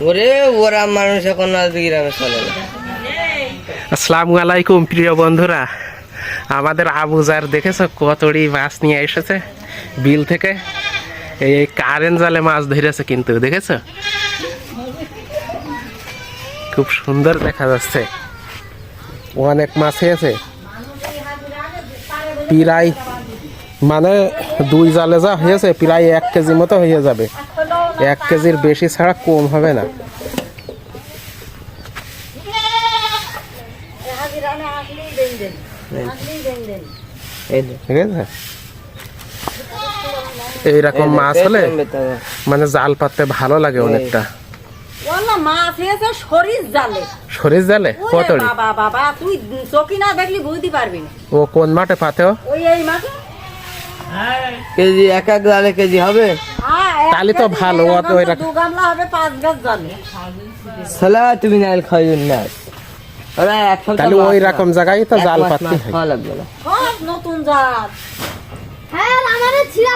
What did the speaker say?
ওরে, ওরা মানুষ এখন গ্রামে চলে না। আসসালামু আলাইকুম, প্রিয় বন্ধুরা। আমাদের আবুজার দেখেছ কতড়ি মাছ নিয়ে এসেছে? বিল থেকে। এই কারেন্ট জালে মাছ ধরেছে কিন্তু, দেখেছ? খুব সুন্দর দেখা যাচ্ছে। অনেক মাছ হয়েছে। প্রায় মানে দুই জালে যা হয়েছে প্রায় এক কেজি মতো হয়ে যাবে। এক কেজির বেশি ছাড়া কম হবে না। ঠিক আছে? এইরকম মাছ হলে মানে জাল পাততে ভালো লাগে অনেকটা। শরীর জালে। কতড়ি? বাবা বাবা তুই চকি না দেখলি বুঝতে পারবি না। ও কোন মাঠে পাতেও ওই এই মাঠে? কেজি এক এক জালে কেজি হবে? হ্যাঁ, তাহলে তো ভালো, অত দু গামলা হবে পাঁচ গাছ জালে। সালা তুমি নাইল খাইবেন না ওরা এক তাহলে ওই রকম জায়গায় তো জাল পাততে হয়। নতুন জাল হ্যাঁ আমাদের ছিড়া